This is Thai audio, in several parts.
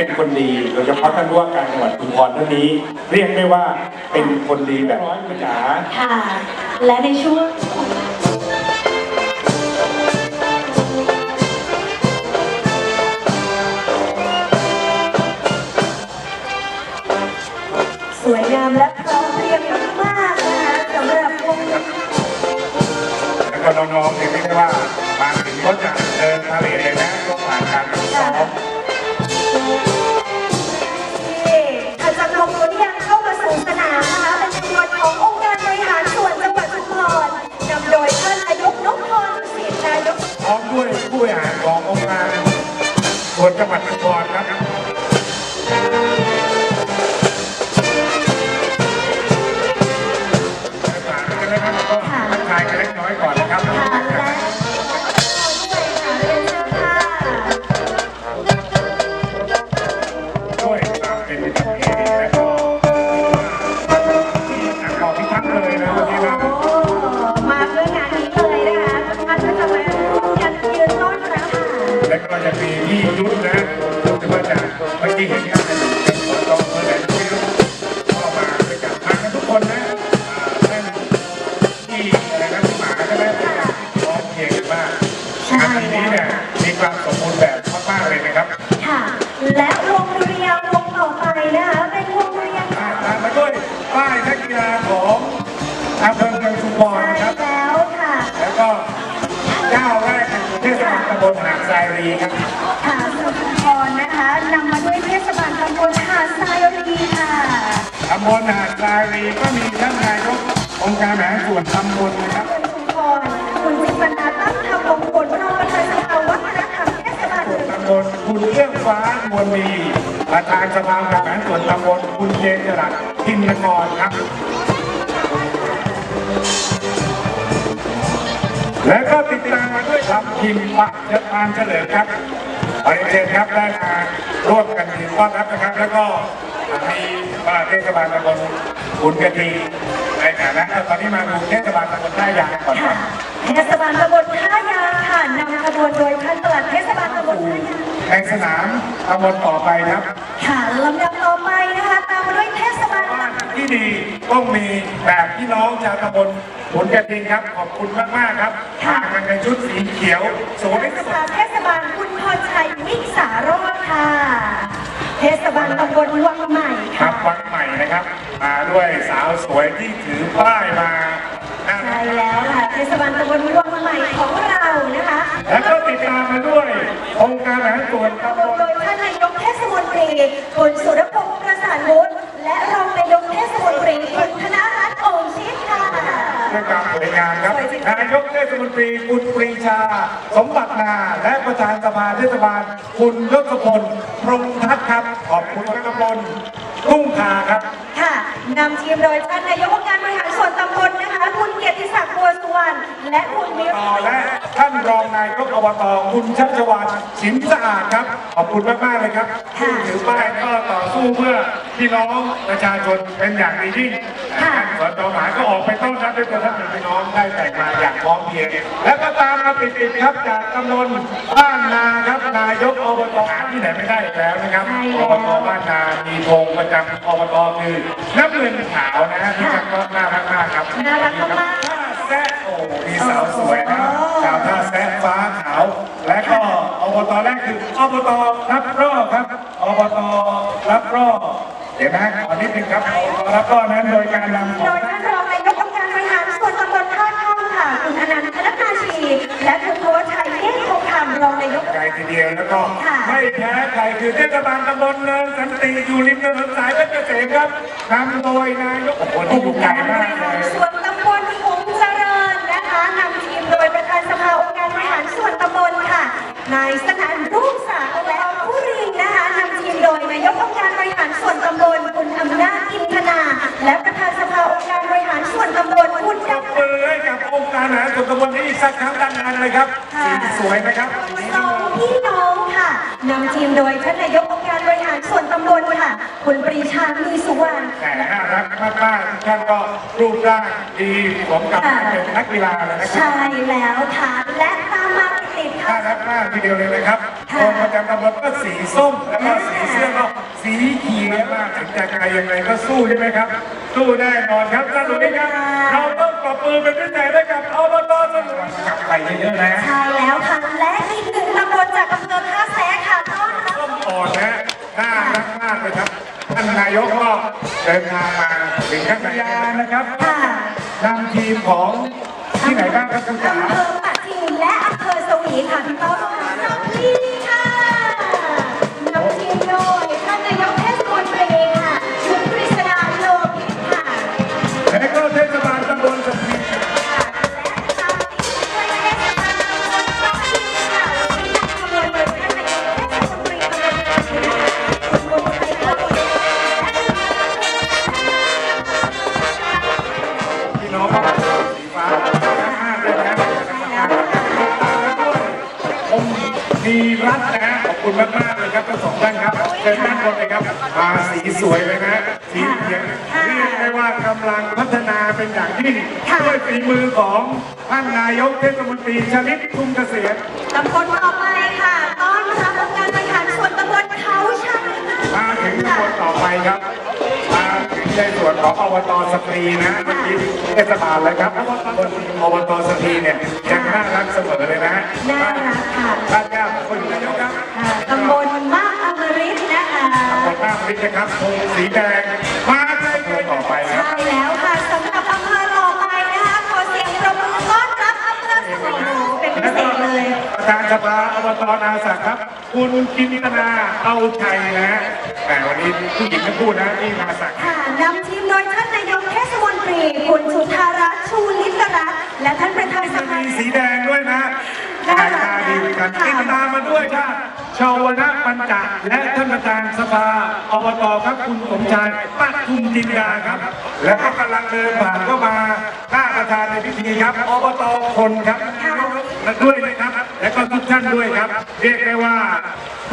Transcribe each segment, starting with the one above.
เป็นคนดี โดยเฉพาะท่านผู้ว่าการจังหวัดชุมพรท่านนี้ เรียกได้ว่าเป็นคนดีแบบร้อยคุณจ๋าค่ะ และในช่วงสวยงามและพร้อมเพรียงมากๆนะคะสำหรับวงแล้วก็น้องๆเนี่ยไม่ใช่ว่ามาถึงก็จะเดินพาเลเลยนะต้องผ่านการซ้อม เลยนะครับค่ะ และวงดุริยางค์วงต่อไปนะคะ เป็นวงดุริยางค์ตามมาด้วยป้ายนักกีฬาของอำเภอเมืองชุมพรใช่นะครับ แล้วค่ะ แล้วก็เจ้าแรกคือเทศบาลตำบลหาดทรายรีครับ ค่ะสุชุมพรนะคะนำมาด้วยเทศบาลตำบลหาดทรายรีค่ะ ตำบลหาดทรายรีก็มีท่านนายกองค์การบริหารส่วนตำบลนะครับ คุณชุมพรคุณจิตรนาตั้งธรรมมงค คุณเรื่องฟ้ามวลมีประธานสภาบริหารส่วนตำบลคุณเจนจรัสทินกรครับ และก็ติดตามมาด้วยครับทีมปักยานเฉลิมครับขอเรียนเชิญครับได้มาร่วมกันทีมต้อนรับนะครับ แล้วก็มีประหลัดเทศบาลตำบลขุนกะที ในฐานะตอนนี้มาดูเทศบาลตำบลท่ายางก่อนคค่ะรับเทศบาลตำบลท่ายางค่ะนำขบวนโดยท่านปลัดเทศบาลตำบลท่ายางในสนามตำบลต่อไปครับค่ะลำดับต่อไปนะคะตามมาด้วยเทศบาลบ้านที่ดีต้องมีแบบพี่น้องชาวตำบลขุนกระทิงครับขอบคุณมากๆครับมากันในชุดสีเขียวสวยเทศบาลเทศบาลคุณพรชัยวิสารอดค่ะ เทศบาลตำบลวังใหม่ครัค่ะบวังใหม่นะครับ มาด้วยสาวสวยที่ถือป้ายมาน่ารัใช่กแล้วค่ะเทศบาลตำบลวังใหม่ของเรานะคะแล้วก็ติดตามมาด้วยองค์การบริหารส่วนตำบลโดยท่านนายกเทศมนตรีคุณสุรพงศ์ประสานวุฒิและรองนายกเทศมนตรีคุณธนรัตน์โอชิตค่ะ ด้วยความสวยงามครับ นายกเทศมนตรีคุณปรีชา สมบัตินา และประธานสภาเทศบาลคุณยศพลพรหม ลทุ่งคาครับ ค่ะนำทีมโดยท่านนายกองค์การบริหารส่วนตำบลนะคะ คุณเกียรติศักดิ์บัวสุวรรณและคุณวิรต่อและท่านรองนายกอบตคุณชัชวานสินสะอาดครับ ขอบคุณมากๆเลยครับที่ถือป้ายก็ต่อสู้เพื่อพี่น้องประชาชนเป็นอย่างดียิ่ง ท่านสจหมายก็ออกไปต้อนรับด้วยตัวท่านเป็นพี่น้องได้แต่งมาอย่างพร้อมเพรียง และก็ตามมาติดๆครับจากตำบลบ้านนาครับนายกอบตหาที่ไหนไม่ได้อีกแล้วนะครับอบตบ้านนามีธงประจำอบตคือน้ำเงินขาวนะฮะที่จังหวัดน่ารักมากครับน่ารักมากท่าแซะโอ้มีสาวสวยนะสาวท่าแซะฟ้าขาว และก็อบตแรกคืออบตรับรอบครับอบตรับรอบเดี๋ยวนะขอ นิดนึงครับอบตรับรอบนั้นโดยการนำขโดองยท่านรองนายกองค์การบริหารส่วนตำบลท่าข้ามค่ะ คุณอนันต์ธนนาชี และคุณพวัชชัยเทพคงคำรองนายก ไกลทีเดียวแล้วก็ค่ะ ไม่แพ้ใครคือเทศบาลตำบลเนินสันติอยู่ริมถนนสายเพชรเกษมครับนำโดยนายกคนที่อยู่ไกลมากเลยส่วน เลยครับสีสวยนะครับสองพี่น้องค่ะนำทีมโดยท่านนายกองค์การบริหารส่วนตำบลค่ะ คุณปปรีชามีสุวรรณ แต่น่ารักมากๆท่านก็รูปร่างดีสมกับเป็นนักกีฬาเลยนะครับ ใช่แล้วค่ะ และตามมาติดๆน่าค่ะ รักมากทีเดียวเลยนะครับค่ะตรงประจำตำบลก็สีส้มแล้วก็สีเสื้อก็สีเขียวมากถึงจะไกลยังไงก็สู้ใช่ไหมครับ สู้แน่นอนครับท่านผู้ชมครับเราต้อง ปรบมือเป็นพิเศษให้กับอบตสนุนกลับไปเยอะๆนะใช่แล้วค่ะ และอีกหนึ่งตำบลจากอำเภอท่าแซะค่ะต้อนรับ ต้มอ่อนนะน่ารักมากเลยครับ ท่านนายกก็เดินทางมาถึงข้างในนะครับค่ะนำทีมของที่ไหนบ้างครับคุณจ๋าอำเภอปะทินและอำเภอสวีค่ะพี่ต้อมค่ะ มีรัฐนะขอบคุณมากมากๆเลยครับทั้งสองท่านครับเชิญด้านบนเลยครับมาสีสวยเลยนะสีเขียวเรียกได้ว่ากำลังพัฒนาเป็นอย่างยิ่งด้วยฝีมือของท่านนายกเทศมนตรีชลิตทุ่งเกษตรตำบลต่อไปค่ะต้อนรับองค์การบริหารส่วนตำบลเขาชัยมาถึงตำบลต่อไปครับมาถึงในส่วนของอบตสตรีนะเมื่อกี้เทศบาลเลยครับบนอบตสตรีเนี่ยยังน่ารักเสมอเลยนะน่ารักค่ะ มากพินะครับธงสีแดงมาได้เลยต่อไปนะใช่แล้วค่ะสำหรับอำเภอต่อไปนะคะขอเสียงปรบมือต้อนรับอำเภอสวีเป็นพิเศษเลย ประธานสภาอบตนาศักดิ์ครับ คุณกินตนาเอาชัยนะแต่วันนี้ผู้หญิงทั้งคู่นะที่นาศักดิ์ค่ะ ชาวนะปัญจและท่านประธานสภาอบตครับคุณสมชายปัทุมจินดาครับ และก็กำลังเดินผ่านเข้ามาหน้าประธานในพิธีครับอบตคนครับและด้วยนะครับ และก็ทุกท่านด้วยครับ เรียกได้ว่า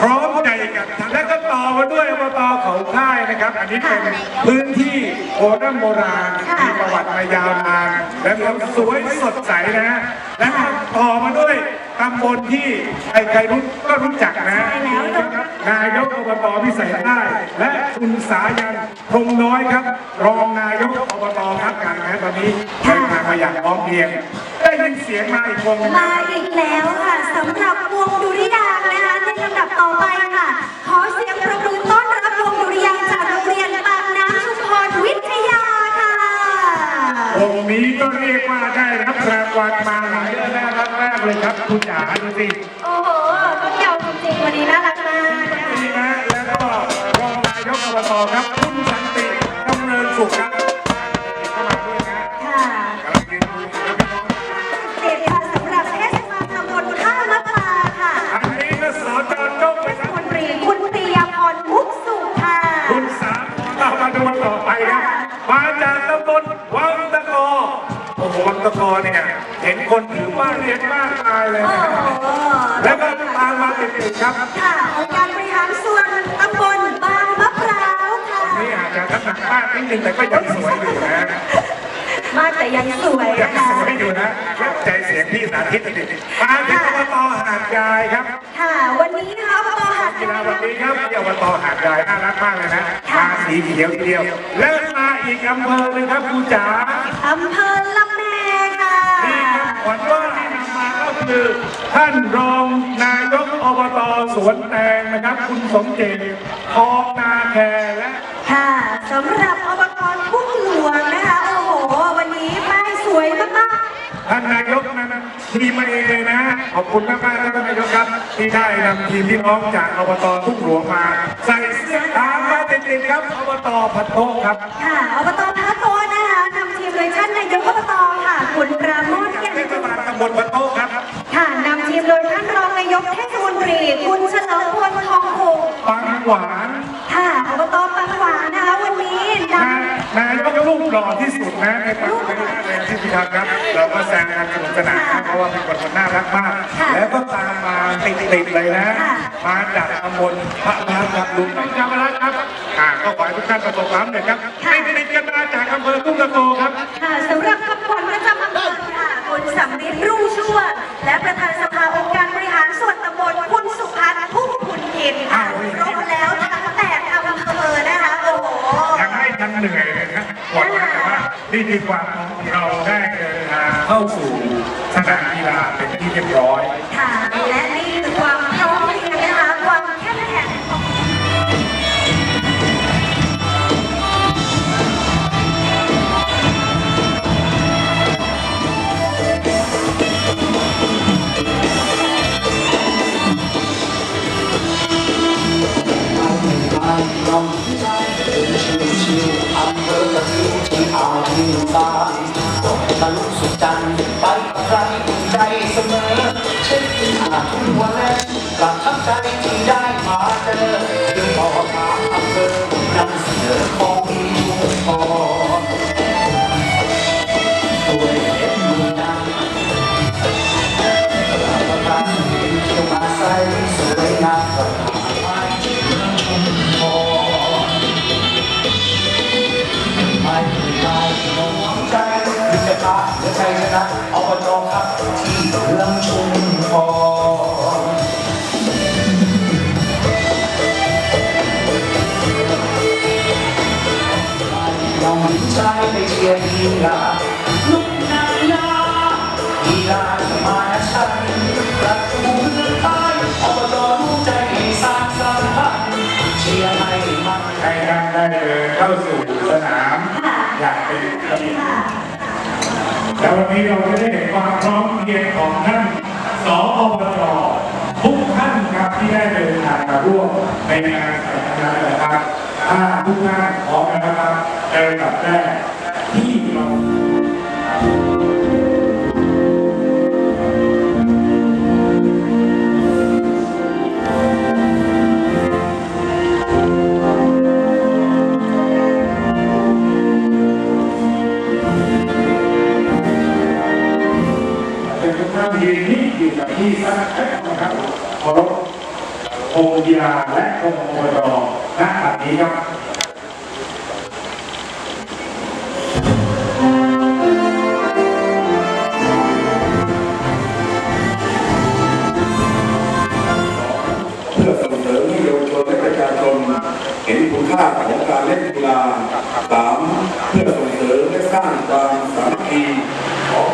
พร้อมใจกันและก็ต่อมาด้วยอบตเขาค่ายนะครับ อันนี้เป็นพื้นที่โบราณโบราณมีประวัติมายาวนานและก็สวยสดใสนะและต่อมาด้วย ตำบลที่ใครๆรู้ก็รู้จักนะใช่แล้วนายกอบตพิสัยใต้และคุณสายันพรหมน้อยครับ รองนายกอบตครับกันนะตอนนี้เดินทางมาอย่างพร้อมเพรียง ได้ยินเสียงมาอีกวงหนึ่งมาอีกแล้วค่ะสำหรับวงดุริยางค์นะคะในลำดับต่อไปค่ะ ขอเสียงประมือต้อนรับวงดุริยางค์จากโรงเรียนปากน้ำชุมพรวิทยาค่ะวงนี้ก็เรียกว่าได้รับรางวัลมา เลยครับ คุณจ๋าดูสิโอ้โหต้องยาวจริงๆวันนี้น่ารักมากนะคะ นี่นะแล้วก็รองนายกอบตครับ คุณสันติดำเนินสุขครับเข้ามาด้วยนะค่ะกำลังยืนดูอยู่นะพี่น้องเด็ดค่ะสำหรับเทศบาลตำบลท่ามะพร้าวค่ะอันนี้ก็สอนจอนจ้องไปครับคุณตรีคุณปียพรมุกสุขค่ะ คุณสามเรามาดูต่อไปครับมาจากตำบลวัง ตะกอโอ้โหวังตะกอเนี่ยเห็นคนถือป้ายเรียนมากมายเลย โอ้นะโหแล้วก็ตามมาติดๆครับค่ะองค์การบริหารส่วนตำบลบางมะพร้าวค่ะ นี่อาจจะน้ำหนักมากนิดนึงแต่ก็ยังสวยอยู่นะมากแต่ยังสวยยังนะคะสวยอยู่นะรับใจเสียงพี่สาธิตติดมาที่อบตหาดยายครับค่ะ วันนี้นะคะอบตหาดกีใหฬาญ่วันนี้ครับที่อบตหาดยายน่ารักมากเลยนะมาสีเขียวทีเดียว แล้วมาอีกอำเภอหนึงครับคุณจ๋า อำเภอละแมค่ะนี่ครับ ขวัญว่าที่นำมาก็คือท่านรองนายกอบตสวนแตงนะครับ คุณสมเจตทองนาแคและค่ะสำหรับอบตทุ่งหลวงนะคะ โอ้โห วันนี้ป้ายสวยมากท่านนายกนั้นทีมมาเองเลยนะขอบคุณมากมากๆครับท่านนายกครับที่ได้นำทีมพี่น้องจากอบตทุ่งหลวงมา ใส่เสื้อตามมาติดๆครับอบตพัดโตครับ ๆค่ะอบต กเทศมนตรี คุณเฉลิมพลทองคงปังหวานค่ะอบตปังหวานนะคะวันนี้นนายนายกรูปหล่อที่สุดนะในปังในในที่พิทักษ์ครับเราก็แซงกันสนุกสนานครับเพราะว่าเป็นคนคนน่ารักมาก แล้วก็ตามมาติดๆเลยนะ มาจากตำบลพระพาครับลุงน้องจามรัตน์ครับอ่าก็ขอให้ทุกท่านประสบความสำเร็จครับให้ติดกันมาจากอำเภอทุ่งตะโกครับค่ะสำหรับคำขวัญประจำอำเภอค่ะคุณสำริดรุ่งชั่ว นี่คือความเราได้เดินทางเข้าสู่สนามกีฬาเป็นที่เรียบร้อย ค่ะ ประทับใจที่ได้มาเจอจึงบอกทางอำเภอนำเสนอของดีชุมพรด้วยเล็บมือนำรับประทานเที่ยวมาใสสวยงามประทานไม้ที่เมืองชุมพรไม่ไม่น้องใจวิจารณ์หรือชัยชนะอบจครับที่เมืองชุมพรายไปเชียร์กีฬาลุกนายากีฬาสมาชันประตูเมืองไทยอบจรู้ใจสร้างสรรค์เชียร์ให้มันให้ท่านได้เดินเข้าสู่สนามอย่างเป็นระเบียบแล้ววันนี้เราจะได้เห็นความพร้อมเพรียงของท่านสอบจทุกท่านครับที่ได้เดินทางมาร่วมในงานสัมมนานะครับถ้าทุกท่านพร้อมแล้วนะครับเดินกับแรก ที่เราเป็นทุกท่านยืนนิ่งอยู่กับที่สักแป๊บนะครับเคารพธงกีฬาและธงอบจณบัดนี้ครับ เห็นคุณค่าของการเล่นกีฬาสามเพื่อส่งเสริมและสร้างความสามัคคีของ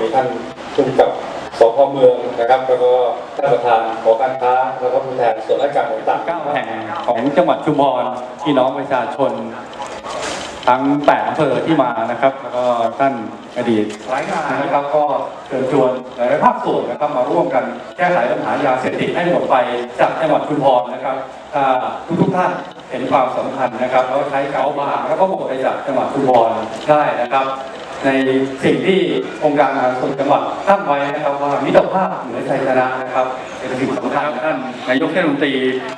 มีท่านผู้กำกับสพเมืองนะครับแล้วก็ท่านประธานหอการค้าแล้วก็ผู้แทนส่วนราชการต่างๆแห่งของจังหวัดชุมพรพี่น้องประชาชน ทั้งแปดอำเภอที่มานะครับ แล้วก็ท่านอดีตหลายงานนะครับก็เชิญชวนหลายภาคส่วนนะครับมาร่วมกันแก้ไขปัญหายาเสพติดให้หมดไปจากจังหวัดชุมพรนะครับถ้าทุกๆท่านเห็นความสำคัญนะครับแล้วใช้เกาบางแล้วก็หมดไปจากจังหวัดชุมพรได้นะครับ ในสิ่งที่องค์การมหาส่วนจังหวัดตั้งไว้นะครับว่ามิตรภาพเหนือชัยชนะนะครับเป็นสิ่งสำคัญท่านนายกเทศมนตรี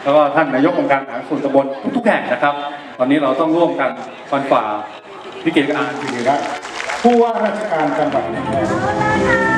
แล้วก็ท่านนายกองค์การมหาส่วนตำบลทุกๆแห่งนะครับ ตอนนี้เราต้องร่วมกันฟันฝ่าวิกฤตการณ์คือครับผู้ว่าราชการจังหวัด